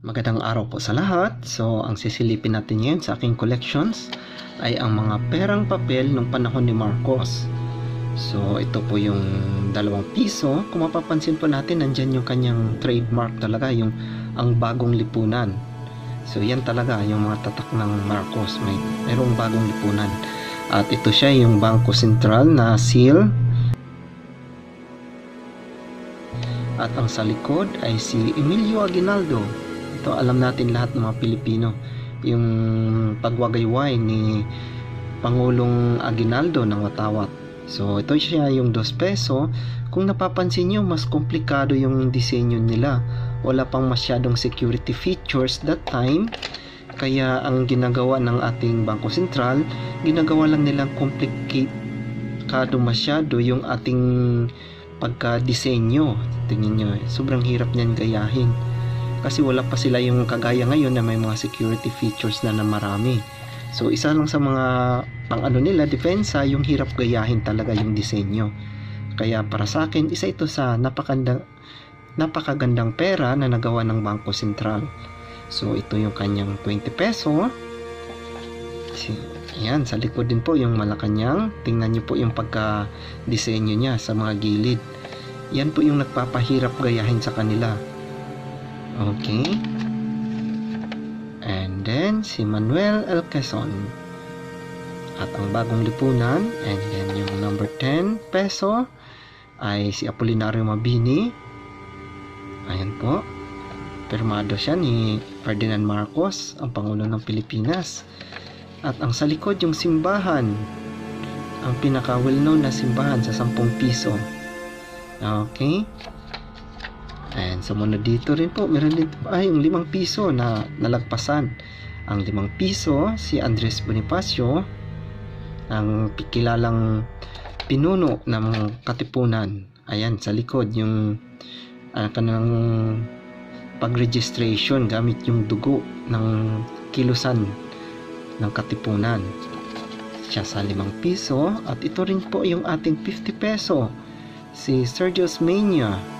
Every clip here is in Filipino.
Magandang araw po sa lahat. So, ang sisilipin natin ngayon sa aking collections ay ang mga perang papel nung panahon ni Marcos. So, ito po yung dalawang piso. Kung mapapansin po natin, nandyan yung kanyang trademark talaga, yung ang bagong lipunan. So, yan talaga yung mga tatak ng Marcos. May merong bagong lipunan. At ito siya yung Bangko Sentral na seal. At ang sa likod ay si Emilio Aguinaldo. Ito alam natin lahat ng mga Pilipino. Yung pagwagayway ni Pangulong Aguinaldo ng Watawat. So ito siya yung 2 peso. Kung napapansin nyo, mas komplikado yung disenyo nila. Wala pang masyadong security features that time. Kaya ang ginagawa ng ating Bangko Sentral, ginagawa lang nilang komplikado masyado yung ating pagka-disenyo. Tingnan nyo, sobrang hirap niyan gayahin kasi wala pa sila yung kagaya ngayon na may mga security features na na marami. So isa lang sa mga pang ano nila depensa yung hirap gayahin talaga yung disenyo. Kaya para sa akin isa ito sa napakagandang napakagandang pera na nagawa ng Bangko Sentral. So ito yung kanyang 20 peso. Ayan, sa likod din po yung Malacanang. Tingnan nyo po yung pagka-disenyo niya sa mga gilid. Yan po yung nagpapahirap gayahin sa kanila. Okay. And then, si Manuel L. Quezon. At ang bagong lipunan, and then yung number 10 peso, ay si Apolinario Mabini. Ayan po. Permado siya ni Ferdinand Marcos, ang Pangulo ng Pilipinas. At ang sa likod, yung simbahan. Ang pinaka well-known na simbahan sa 10 piso. Okay. And sumunod dito rin po, meron din ay yung limang piso na nalagpasan. Ang limang piso, si Andres Bonifacio, ang kilalang pinuno ng katipunan. Ayan, sa likod, yung uh, kanang pag-registration gamit yung dugo ng kilusan ng katipunan. Siya sa limang piso at ito rin po yung ating 50 peso si Sergio Mania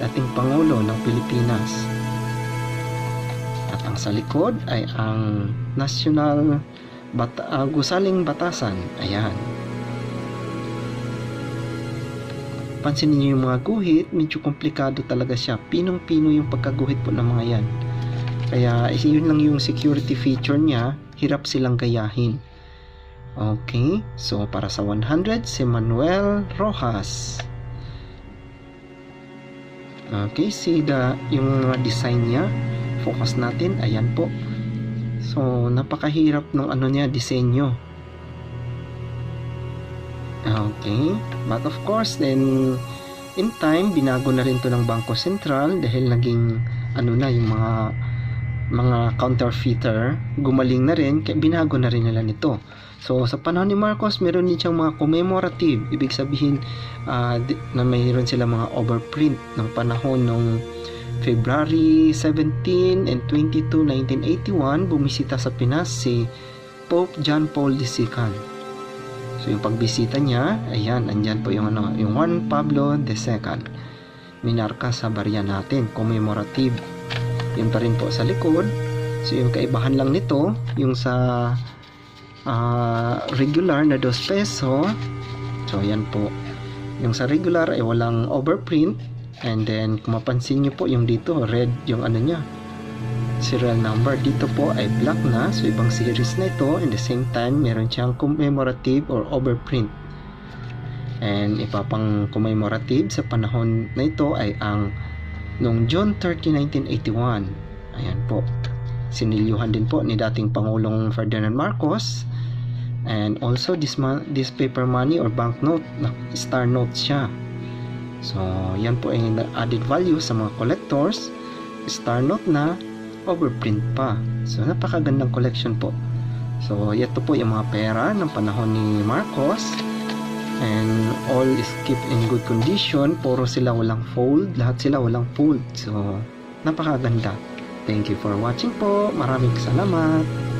dating Pangulo ng Pilipinas. At ang sa likod ay ang National Bata uh, Gusaling Batasan. Ayan. Pansinin niyo yung mga guhit, medyo komplikado talaga siya. Pinong-pino yung pagkaguhit po ng mga yan. Kaya yun lang yung security feature niya, hirap silang gayahin. Okay, so para sa 100, si Manuel Rojas. Okay, see the, yung mga design niya. Focus natin. Ayan po. So, napakahirap ng ano niya, disenyo. Okay. But of course, then, in time, binago na rin to ng Bangko Sentral dahil naging, ano na, yung mga mga counterfeiter, gumaling na rin, kaya binago na rin nila nito. So, sa panahon ni Marcos, meron din siyang mga commemorative. Ibig sabihin, uh, na mayroon sila mga overprint ng panahon ng February 17 and 22, 1981, bumisita sa Pinas si Pope John Paul II. So, yung pagbisita niya, ayan, andyan po yung, ano, yung Juan Pablo II. Minarka sa barya natin, commemorative. Yun pa rin po sa likod. So, yung kaibahan lang nito, yung sa uh, regular na 2 peso. So yan po. Yung sa regular ay walang overprint. And then kung mapansin nyo po yung dito red yung ano nya serial number. Dito po ay black na. So ibang series na ito. In the same time meron siyang commemorative or overprint. And ipapang commemorative sa panahon na ito ay ang noong June 30, 1981 ayan po. Sinilyuhan din po ni dating Pangulong Ferdinand Marcos. And also this, this paper money or banknote star note siya. So yan po ay added value sa mga collectors. Star note na overprint pa. So napakagandang collection po. So ito po yung mga pera ng panahon ni Marcos and all is kept in good condition. Puro sila walang fold. Lahat sila walang fold. So napakaganda. Thank you for watching po. Maraming salamat